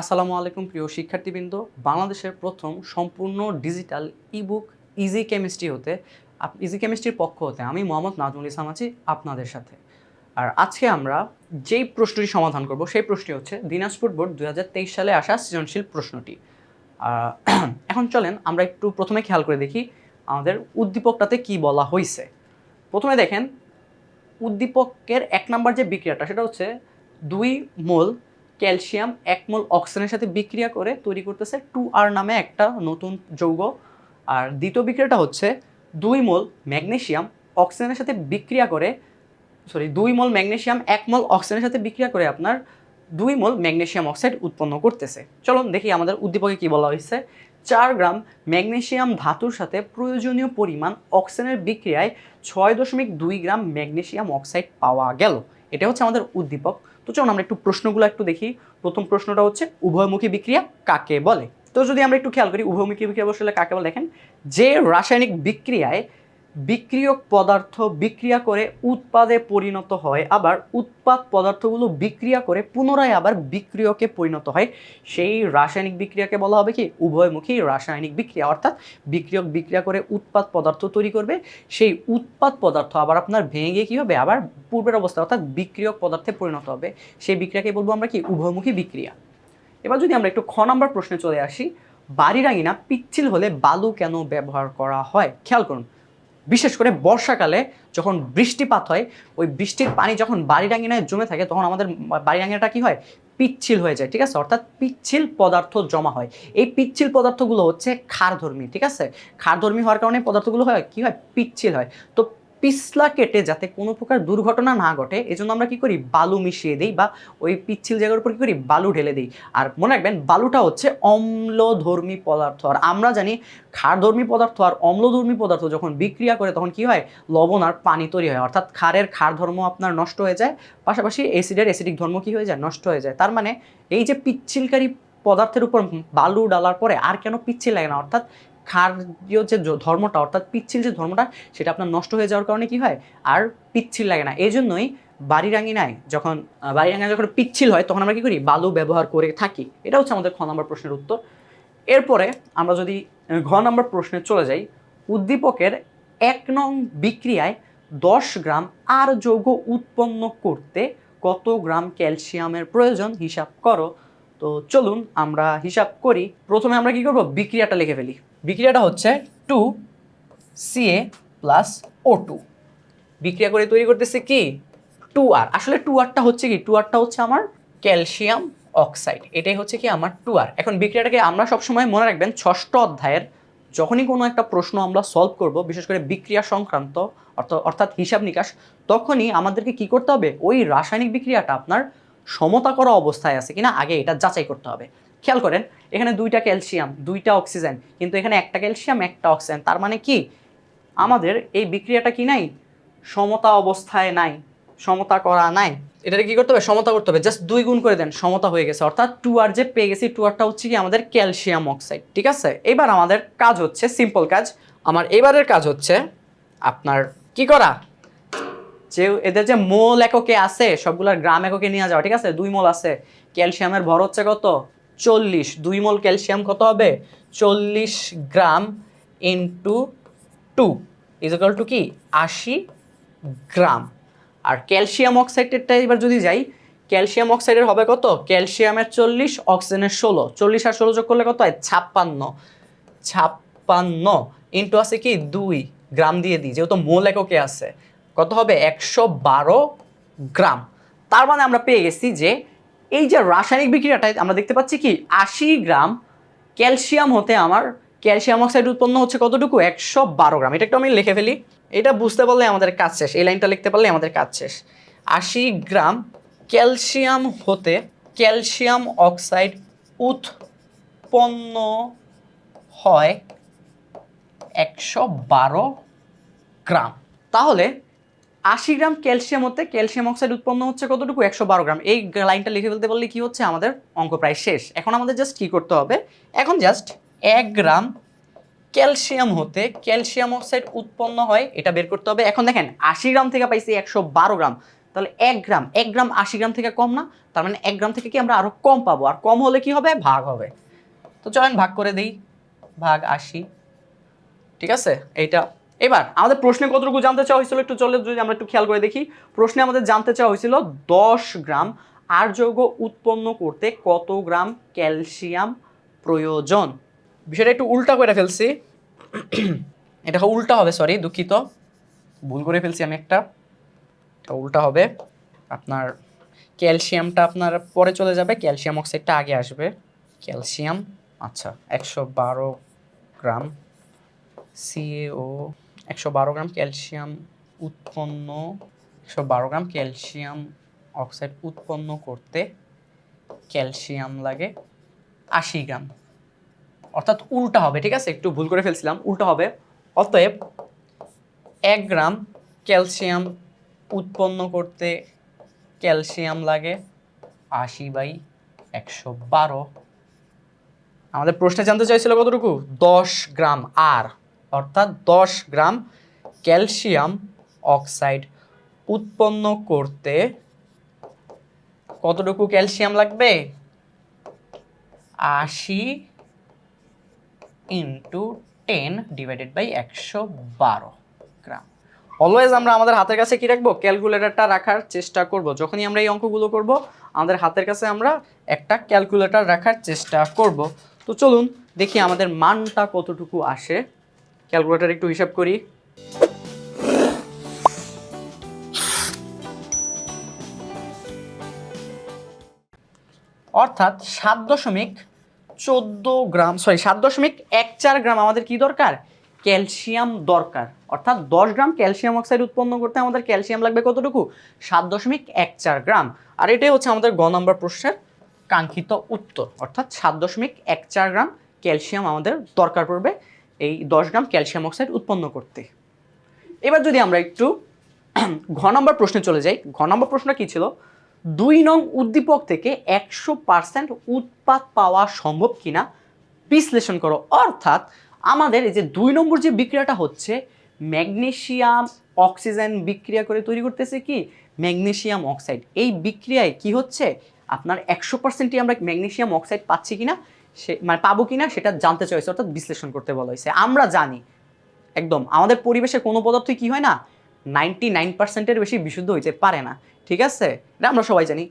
আসসালামু আলাইকুম প্রিয় শিক্ষার্থীবৃন্দ। বাংলাদেশের প্রথম সম্পূর্ণ ডিজিটাল ইবুক ইজি কেমিস্ট্রি হতে ইজি কেমিস্ট্রির পক্ষ হতে আমি মোহাম্মদ নাজমুল ইসলাম আছি আপনাদের সাথে। আর আজকে আমরা যেই প্রশ্নটি সমাধান করব, সেই প্রশ্নটি হচ্ছে দিনাজপুর বোর্ড দু হাজার তেইশ সালে আসা সৃজনশীল প্রশ্নটি। এখন চলেন আমরা একটু প্রথমে খেয়াল করে দেখি আমাদের উদ্দীপকটাতে কি বলা হয়েছে প্রথমে দেখেন, উদ্দীপকের এক নাম্বার যে বিক্রিয়াটা, সেটা হচ্ছে দুই মোল ক্যালসিয়াম একমল অক্সিজেনের সাথে বিক্রিয়া করে তৈরি করতেছে টু আর নামে একটা নতুন যৌগ। আর দ্বিতীয় বিক্রিয়াটা হচ্ছে দুই মোল ম্যাগনেশিয়াম অক্সিজেনের সাথে বিক্রিয়া করে সরি দুই মোল ম্যাগনেশিয়াম এক মোল অক্সিজেনের সাথে বিক্রিয়া করে আপনার দুই মোল ম্যাগনেশিয়াম অক্সাইড উৎপন্ন করতেছে। চলুন দেখি আমাদের উদ্দীপকে কি বলা হয়েছে। চার গ্রাম ম্যাগনেশিয়াম ধাতুর সাথে প্রয়োজনীয় পরিমাণ অক্সিজেনের বিক্রিয়ায় ছয় দশমিক দুই গ্রাম ম্যাগনেশিয়াম অক্সাইড পাওয়া গেল। এটা হচ্ছে আমাদের উদ্দীপক। তো চলুন আমরা একটু প্রশ্নগুলো একটু দেখি। প্রথম প্রশ্নটা হচ্ছে, উভয়মুখী বিক্রিয়া কাকে বলে? তো যদি আমরা একটু খেয়াল করি, উভয়মুখী বিক্রিয়া বসলে কাকে বলে? দেখেন, যে রাসায়নিক বিক্রিয়ায় বিক্রিয়ক পদার্থ বিক্রিয়া করে উৎপাদে পরিণত হয়, আবার উৎপাদ পদার্থগুলো বিক্রিয়া করে পুনরায় আবার বিক্রিয়কে পরিণত হয়। সেই রাসায়নিক বিক্রিয়াকে বলা হবে কি? উভয়মুখী রাসায়নিক বিক্রিয়া, অর্থাৎ বিক্রিয়ক বিক্রিয়া করে উৎপাদ পদার্থ তৈরি করবে। সেই উৎপাদ পদার্থ আবার আপনার ভেঙে গিয়ে কী হবে? আবার পূর্বের অবস্থা, অর্থাৎ বিক্রিয়ক পদার্থে পরিণত হবে। সেই বিক্রিয়াকে বলব আমরা কি? উভয়মুখী বিক্রিয়া। এবার যদি আমরা একটু খ নাম্বার প্রশ্নে চলে আসি বাড়ি রাঙিনা পিচ্ছিল হলে বালু কেন ব্যবহার করা হয়? খেয়াল করুন বিশেষ করে বর্ষাকালে যখন বৃষ্টিপাত হয়, ওই বৃষ্টির পানি যখন বাড়ি রাঙিনায় জমে থাকে, তখন আমাদের বাড়ি কী কি হয়? পিচ্ছিল হয়ে যায়, ঠিক আছে? অর্থাৎ পিচ্ছিল পদার্থ জমা হয়। এই পিচ্ছিল পদার্থগুলো হচ্ছে ক্ষারধর্মী, ঠিক আছে? ক্ষারধর্মী হওয়ার কারণে পদার্থগুলো হয়, কী হয়? পিচ্ছিল হয়। তো পিছলা কেটে যাতে কোনো প্রকার দুর্ঘটনা না ঘটে, এজন্য আমরা কি করি? বালু মিশিয়ে দিই বা ওই পিচ্ছিল জায়গার উপর কী করি? বালু ঢেলে দিই। আর মনে রাখবেন, বালুটা হচ্ছে অম্লধর্মী পদার্থ। আর আমরা জানি, ক্ষারধর্মী পদার্থ আর অম্লধর্মী পদার্থ যখন বিক্রিয়া করে, তখন কি হয়? লবণ আর পানি তৈরি হয়। অর্থাৎ ক্ষারের ক্ষার ধর্ম আপনার নষ্ট হয়ে যায়, পাশাপাশি অ্যাসিডের অ্যাসিডিক ধর্ম কি হয়ে যায়? নষ্ট হয়ে যায়। তার মানে এই যে পিচ্ছিলকারী পদার্থের উপর বালু ডালার পরে আর কেন পিচ্ছিল লাগে না? অর্থাৎ ক্ষারীয় যে ধর্মটা অর্থাৎ পিচ্ছিল যে ধর্মটা সেটা আপনার নষ্ট হয়ে যাওয়ার কারণে কি হয়? আর পিচ্ছিল লাগে না। এই জন্যই বাড়ি রাঙিনায় যখন আহ, বাড়ি রাঙিনায় যখন পিচ্ছিল হয় তখন আমরা কী করি? বালু ব্যবহার করে থাকি। এটা হচ্ছে আমাদের খ নম্বর প্রশ্নের উত্তর। এরপরে আমরা যদি ঘ নম্বর প্রশ্নে চলে যাই উদ্দীপকের এক নং বিক্রিয়ায় দশ গ্রাম আর যৌগ উৎপন্ন করতে কত গ্রাম ক্যালসিয়ামের প্রয়োজন? হিসাব করো। তো চলুন আমরা হিসাব করি। প্রথমে আমরা কি করব? বিক্রিয়াটা লিখে ফেলি। বিক্রিয়াটা হচ্ছে two CA plus O two বিক্রিয়া করে তৈরি করতেছে কি? টু আর আসলে টু আরটা হচ্ছে কি? টু আরটা হচ্ছে আমার ক্যালসিয়াম অক্সাইড। এটাই হচ্ছে কি আমার টু আর এখন বিক্রিয়াটাকে আমরা সবসময় মনে রাখবেন, ষষ্ঠ অধ্যায়ের যখনই কোনো একটা প্রশ্ন আমরা সলভ করব, বিশেষ করে বিক্রিয়া সংক্রান্ত, অর্থ- অর্থাৎ হিসাব নিকাশ, তখনই আমাদেরকে কি করতে হবে? ওই রাসায়নিক বিক্রিয়াটা আপনার সমতা করা অবস্থায় আছে কিনা, আগে এটা যাচাই করতে হবে। খেয়াল করেন, এখানে দুইটা ক্যালসিয়াম, দুইটা অক্সিজেন, কিন্তু এখানে একটা ক্যালসিয়াম, একটা অক্সিজেন, তার মানে কি? আমাদের এই বিক্রিয়াটা কি নাই? সমতা অবস্থায় নাই, সমতা করা নাই। এটাকে কি করতে হবে? সমতা করতে হবে। জাস্ট দুই গুণ করে দেন, সমতা হয়ে গেছে। অর্থাৎ টু আর যে পেয়ে গেছি টু আরটা হচ্ছে কি আমাদের ক্যালসিয়াম অক্সাইড, ঠিক আছে? এবার আমাদের কাজ হচ্ছে সিম্পল কাজ। আমার এবারের কাজ হচ্ছে আপনার কি করা? যে এদের যে মোল এককে আছে, সবগুলার গ্রাম এককে নিয়ে যাওয়া, ঠিক আছে? দুই মোল আছে। ক্যালসিয়ামের ভর হচ্ছে কত? চল্লিশ। দুই মোল ক্যালসিয়াম কত হবে? চল্লিশ gram into two is equal two কি? আশি গ্রাম। আর ক্যালসিয়াম অক্সাইডেরটা এবার যদি যাই, ক্যালসিয়াম অক্সাইডের হবে কত? ক্যালসিয়ামের চল্লিশ, অক্সিজেনের ষোলো। চল্লিশ আর ষোলো যোগ করলে কত হয়? ছাপ্পান্ন। ছাপ্পান্ন ইন্টু আছে কি? দুই গ্রাম দিয়ে দিই, যেহেতু মোল এককে আছে। কত হবে? একশো বারো গ্রাম। তার মানে আমরা পেয়ে গেছি যে এই যে রাসায়নিক বিক্রিয়াটায় আমরা দেখতে পাচ্ছি কি? আশি গ্রাম ক্যালসিয়াম হতে আমার ক্যালসিয়াম অক্সাইড উৎপন্ন হচ্ছে কতটুকু? একশো বারো গ্রাম। এটা একটু আমি লিখে ফেলি। এটা বুঝতে পারলে আমাদের কাজ শেষ। এই লাইনটা লিখতে পারলে আমাদের কাজ শেষ। আশি গ্রাম ক্যালসিয়াম হতে ক্যালসিয়াম অক্সাইড উৎপন্ন হয় একশো বারো গ্রাম। তাহলে আশি গ্রাম ক্যালসিয়াম হতে ক্যালসিয়াম অক্সাইড উৎপন্ন হচ্ছে কতটুকু? একশো বারো গ্রাম। এই লাইনটা লিখে ফেলতে পারলে কি হচ্ছে? আমাদের অঙ্ক প্রায় শেষ। এখন আমাদের জাস্ট কি করতে হবে? এখন জাস্ট এক গ্রাম ক্যালসিয়াম হতে ক্যালসিয়াম অক্সাইড উৎপন্ন হয়, এটা বের করতে হবে। এখন দেখেন, আশি গ্রাম থেকে পাইছি একশো বারো গ্রাম। তাহলে এক গ্রাম এক গ্রাম আশি গ্রাম থেকে কম না? তার মানে এক গ্রাম থেকে কি আমরা আরও কম পাবো? আর কম হলে কি হবে? ভাগ হবে। তো চলেন, ভাগ করে দিই। ভাগ আশি। ঠিক আছে? এইটা এবার আমাদের প্রশ্নে কতটুকু জানতে চাওয়া হয়েছিল একটু চলে যদি আমরা একটু খেয়াল করে দেখি, প্রশ্নে আমাদের জানতে চাওয়া হয়েছিল দশ গ্রাম আর যৌগ উৎপন্ন করতে কত গ্রাম ক্যালসিয়াম প্রয়োজন? বিষয়টা একটু উল্টা করে ফেলছি। এটা উল্টা হবে সরি দুঃখিত। ভুল করে ফেলছি আমি একটা। এটা উল্টা হবে। আপনার ক্যালসিয়ামটা আপনার পরে চলে যাবে, ক্যালসিয়াম অক্সাইডটা আগে আসবে। ক্যালসিয়াম আচ্ছা একশো বারো গ্রাম সিএও একশো বারো গ্রাম ক্যালসিয়াম উৎপন্ন, একশো বারো গ্রাম ক্যালসিয়াম অক্সাইড উৎপন্ন করতে ক্যালসিয়াম লাগে আশি গ্রাম। অর্থাৎ উল্টা হবে, ঠিক আছে? একটু ভুল করে ফেলছিলাম, উল্টা হবে। অতএব এক গ্রাম ক্যালসিয়াম উৎপন্ন করতে ক্যালসিয়াম লাগে আশি বাই একশো বারো। আমাদের প্রশ্নে জানতে চাইছিল কতটুকু? দশ গ্রাম। আর অর্থাৎ দশ গ্রাম ক্যালসিয়াম অক্সাইড উৎপন্ন করতে কতটুকু ক্যালসিয়াম লাগবে? আশি ইন্টু টেন ডিভাইডেড বাই একশো বারো গ্রাম। অলওয়েজ আমরা আমাদের হাতের কাছে কি রাখব? ক্যালকুলেটরটা রাখার চেষ্টা করব। যখনই আমরা এই অঙ্কগুলো করব, আমাদের হাতের কাছে আমরা একটা ক্যালকুলেটর রাখার চেষ্টা করব। তো চলুন দেখি আমাদের মানটা কতটুকু আসে। ক্যালকুলেটর একটু হিসাব করি। অর্থাৎ সাত দশমিক চোদ্দ গ্রাম সরি সাত দশমিক এক চার গ্রাম আমাদের কি দরকার? ক্যালসিয়াম দরকার। অর্থাৎ দশ গ্রাম ক্যালসিয়াম অক্সাইড উৎপন্ন করতে আমাদের ক্যালসিয়াম লাগবে কতটুকু? সাত দশমিক এক চার গ্রাম। আর এটাই হচ্ছে আমাদের গ নম্বর প্রশ্নের কাঙ্ক্ষিত উত্তর। অর্থাৎ সাত দশমিক এক চার গ্রাম ক্যালসিয়াম আমাদের দরকার পড়বে। এই দশ গ্রাম ক্যালসিয়াম অক্সাইড উৎপন্ন করতে। এবার যদি আমরা একটু ঘ নম্বর প্রশ্নে চলে যাই। ঘ নম্বর প্রশ্ন কী ছিল? দুই নং উদ্দীপক থেকে একশো পার্সেন্ট উৎপাদ পাওয়া সম্ভব কিনা বিশ্লেষণ করো। অর্থাৎ আমাদের এই যে দুই নম্বর যে বিক্রিয়াটা হচ্ছে ম্যাগনেশিয়াম অক্সিজেন বিক্রিয়া করে তৈরি করতেছে কি? Magnesium oxide. এই বিক্রিয়ায় কি হচ্ছে? আপনার একশো পার্সেন্টই আমরা ম্যাগনেসিয়াম অক্সাইড পাচ্ছি কিনা? সে মানে পাবো কি না সেটা জানতে চাইছে, অর্থাৎ বিশ্লেষণ করতে বলা হয়েছে। আমরা জানি, একদম, আমাদের পরিবেশে কোনো পদার্থই কি হয় না নাইনটি নাইন পার্সেন্টের বেশি বিশুদ্ধ হইতে পারে না। ঠিক আছে? এটা আমরা সবাই জানি।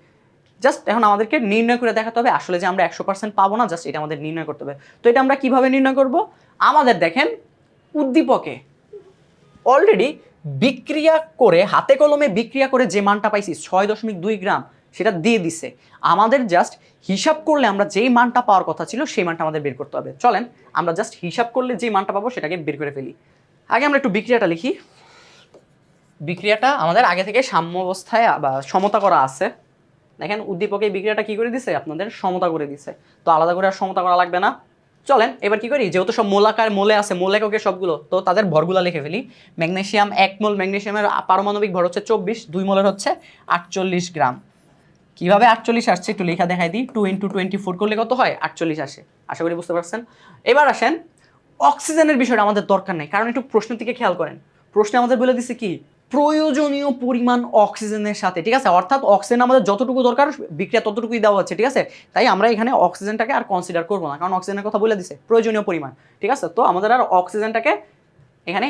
জাস্ট এখন আমাদেরকে নির্ণয় করে দেখাতে হবে, আসলে যে আমরা একশো পার্সেন্ট পাবো না, জাস্ট এটা আমাদের নির্ণয় করতে হবে। তো এটা আমরা কীভাবে নির্ণয় করব? আমাদের দেখেন, উদ্দীপকে অলরেডি বিক্রিয়া করে, হাতে কলমে বিক্রিয়া করে যে মানটা পাইছি, ছয় দশমিক দুই গ্রাম সেটা দিয়ে দিছে। আমাদের জাস্ট হিসাব করলে আমরা যেই মানটা পাওয়ার কথা ছিল, সেই মানটা আমাদের বের করতে হবে। চলেন, আমরা জাস্ট হিসাব করলে যেই মানটা পাবো, সেটাকে বের করে ফেলি। আগে আমরা একটু বিক্রিয়াটা লিখি। বিক্রিয়াটা আমাদের আগে থেকে সাম্য অবস্থায় বা সমতা করা আছে। দেখেন, উদ্দীপকে বিক্রিয়াটা কি করে দিছে? আপনাদের সমতা করে দিছে। তো আলাদা করে আর সমতা করা লাগবে না। চলেন, এবার কি করি? যেহেতু সব মোলাকার মোলে আছে, মোল এককে সবগুলো, তো তাদের ভরগুলা লিখে ফেলি। ম্যাগনেশিয়াম এক মোল, ম্যাগনেশিয়ামের পারমাণবিক ভর হচ্ছে চব্বিশ, দুই মোলের হচ্ছে আটচল্লিশ গ্রাম। কীভাবে আটচল্লিশ আসছে একটু লেখা দেখাই দিই। টু ইন্টু টোয়েন্টি ফোর করলে কত হয়? আটচল্লিশ আসে। আশা করি বুঝতে পারছেন? এবার আসেন, অক্সিজেনের বিষয়টা আমাদের দরকার নেই, কারণ একটু প্রশ্নের দিকে খেয়াল করেন। প্রশ্নে আমাদের বলে দিছে কি? প্রয়োজনীয় পরিমাণ অক্সিজেনের সাথে, ঠিক আছে? অর্থাৎ অক্সিজেন আমাদের যতটুকু দরকার, বিক্রিয়া ততটুকুই দেওয়া হচ্ছে, ঠিক আছে? তাই আমরা এখানে অক্সিজেনটাকে আর কনসিডার করব না, কারণ অক্সিজেনের কথা বলে দিছে, প্রয়োজনীয় পরিমাণ, ঠিক আছে? তো আমাদের আর অক্সিজেনটাকে এখানে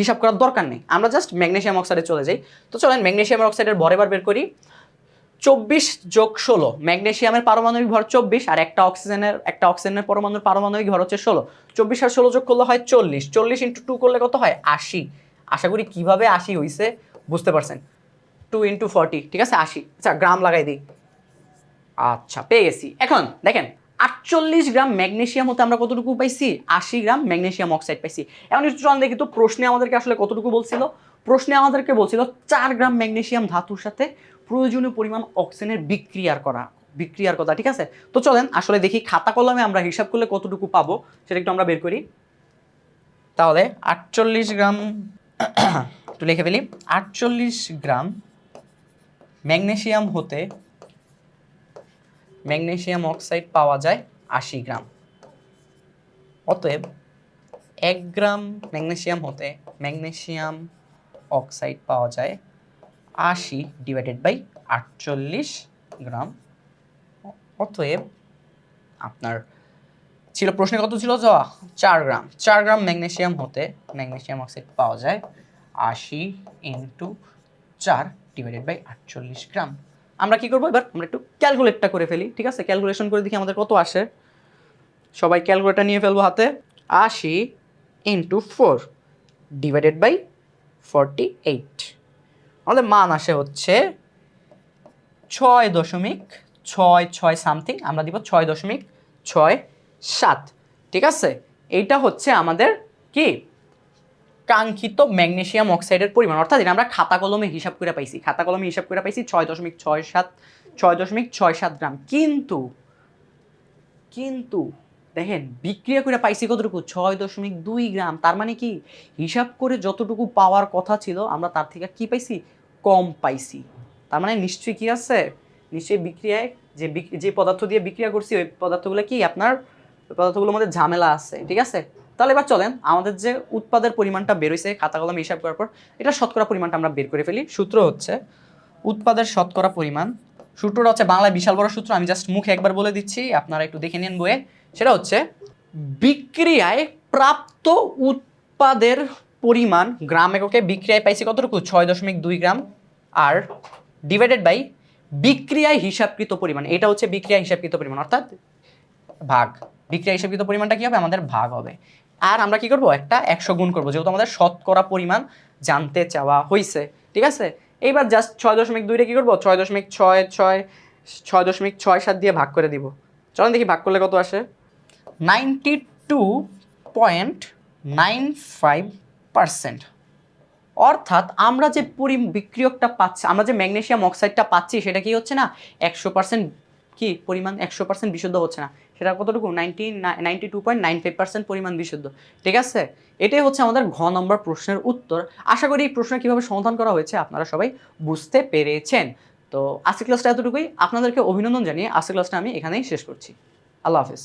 হিসাব করার দরকার নেই। আমরা জাস্ট ম্যাগনেশিয়াম অক্সাইডে চলে যাই। তো চলেন ম্যাগনেশিয়াম অক্সাইডের ভর এবার বের করি। চব্বিশ যোগ ষোলো। ম্যাগনেশিয়ামের পারমাণবিক ভর চব্বিশ আর একটা অক্সিজেনের একটা অক্সিজেনের পরমাণুর পারমাণবিক ভর হচ্ছে ষোলো। চব্বিশ আর ষোলো যোগ করলে হয় চল্লিশ। চল্লিশ ইন্টু টু করলে কত হয়? আশি। আশা করি কীভাবে আশি হইছে বুঝতে পারছেন? টু ইন্টু ফর্টি ঠিক আছে? আশি। আচ্ছা গ্রাম লাগাই দিই। আচ্ছা পেয়ে গেছি। এখন দেখেন, আটচল্লিশ গ্রাম ম্যাগনেশিয়াম হতে আমরা কতটুকু পাইছি? আশি গ্রাম ম্যাগনেশিয়াম অক্সাইড পাইছি। এখন একটু চল দেখি তো প্রশ্নে আমাদেরকে আসলে কতটুকু বলছিল? প্রশ্নে আমাদেরকে বলছিল চার গ্রাম ম্যাগনেশিয়াম ধাতুর সাথে প্রয়োজনীয় পরিমাণ অক্সিজেনের বিক্রিয়ার করা, বিক্রিয়ার কথা, ঠিক আছে? তো চলেন, আসলে দেখি খাতা কলমে আমরা হিসাব করলে কতটুকু পাবো, সেটা একটু আমরা বের করি। তাহলে আটচল্লিশ গ্রাম, একটু লিখে ফেলি। আটচল্লিশ গ্রাম ম্যাগনেশিয়াম হতে ম্যাগনেশিয়াম অক্সাইড পাওয়া যায় আশি গ্রাম। অতএব এক গ্রাম ম্যাগনেশিয়াম হতে ম্যাগনেশিয়াম অক্সাইড পাওয়া যায় আশি ডিভাইডেড বাই আটচল্লিশ গ্রাম। অতএব আপনার ছিল প্রশ্নে কত ছিল যা চার গ্রাম। চার গ্রাম ম্যাগনেসিয়াম হতে ম্যাগনেসিয়াম অক্সাইড পাওয়া যায় আশি ইন্টু চার ডিভাইডেড বাই আটচল্লিশ গ্রাম। আমরা কি করব এবার? আমরা একটু ক্যালকুলেটটা করে ফেলি, ঠিক আছে? ক্যালকুলেশন করে দেখি আমাদের কত আসে। সবাই ক্যালকুলেটর নিয়ে ফেলব হাতে। আশি into four divided by forty eight আমাদের মান আসে হচ্ছে ছয় দশমিক ছয় ছয় সামথিং, আমরা দিব ছয় দশমিক ছয় সাত, ঠিক আছে? এইটা হচ্ছে আমাদের কি? কাঙ্ক্ষিত ম্যাগনেসিয়াম অক্সাইডের পরিমাণ, অর্থাৎ এটা আমরা খাতা কলমে হিসাব করে পাইছি, খাতা কলমে হিসাব করে পাইছি ছয় দশমিক ছয় সাত, ছয় দশমিক ছয় সাত গ্রাম। কিন্তু কিন্তু, দেখেন, বিক্রিয়া করে পাইছি কতটুকু? ছয় দশমিক দুই গ্রাম, তার মানে কি? হিসাব করে যতটুকু পাওয়ার কথা ছিল, আমরা তার থেকে কি পাইছি? কম পাইছি। তার মানে নিশ্চয়ই কি আছে? নিশ্চয়ই বিক্রিয়ায় যে যে পদার্থ দিয়ে বিক্রিয়া করছি, ওই পদার্থগুলো কি আপনার পদার্থগুলোর মধ্যে ঝামেলা আছে, ঠিক আছে? তাহলে এবার চলেন, আমাদের যে উৎপাদের পরিমাণটা বেরোইছে খাতা কলমে হিসাব করার পর, এটা শতকরা পরিমাণটা আমরা বের করে ফেলি। সূত্র হচ্ছে, উৎপাদের শতকরা পরিমাণ। সূত্রটা হচ্ছে বাংলায় বিশাল বড় সূত্র, আমি জাস্ট মুখে একবার বলে দিচ্ছি, আপনারা একটু দেখে নিন বইয়ে। সেটা হচ্ছে, বিক্রিয়ায় প্রাপ্ত উৎপাদের পরিমাণ গ্রাম এককে বিক্রিয়ায় পাইছি কতটুকু? ছয় দশমিক দুই গ্রাম। আর ডিভাইডেড বাই বিক্রিয়ায় হিসাবকৃত পরিমাণ, এটা হচ্ছে বিক্রিয়া হিসাবকৃত পরিমাণ, অর্থাৎ ভাগ। বিক্রিয়া হিসাবকৃত পরিমাণটা কী হবে? আমাদের ভাগ হবে। আর আমরা কি করব? একটা একশো গুণ করব, যেহেতু আমাদের শতকরা পরিমাণ জানতে চাওয়া হয়েছে ঠিক আছে? এইবার জাস্ট ছয় দশমিক দুইটা কী করব? ছয় দশমিক ছয় ছয় ছয় দশমিক ছয় সাত দিয়ে ভাগ করে দিব। চলেন দেখি ভাগ করলে কত আসে? Ninety two point nine five percent. অর্থাৎ আমরা যে পরি বিক্রিয়কটা পাচ্ছি, আমরা যে ম্যাগনেশিয়াম অক্সাইডটা পাচ্ছি, সেটা কি হচ্ছে না? একশো পার্সেন্ট কি পরিমাণ একশো পার্সেন্ট বিশুদ্ধ হচ্ছে না। সেটা কতটুকু? Ninety ninety two point nine five percent পরিমাণ বিশুদ্ধ। ঠিক আছে? এটাই হচ্ছে আমাদের ঘ নম্বর প্রশ্নের উত্তর। আশা করি এই প্রশ্ন কীভাবে সমাধান করা হয়েছে আপনারা সবাই বুঝতে পেরেছেন। তো আজকের ক্লাসটা এতটুকুই। আপনাদেরকে অভিনন্দন জানিয়ে আজকের ক্লাসটা আমি এখানেই শেষ করছি। আল্লাহ হাফিজ।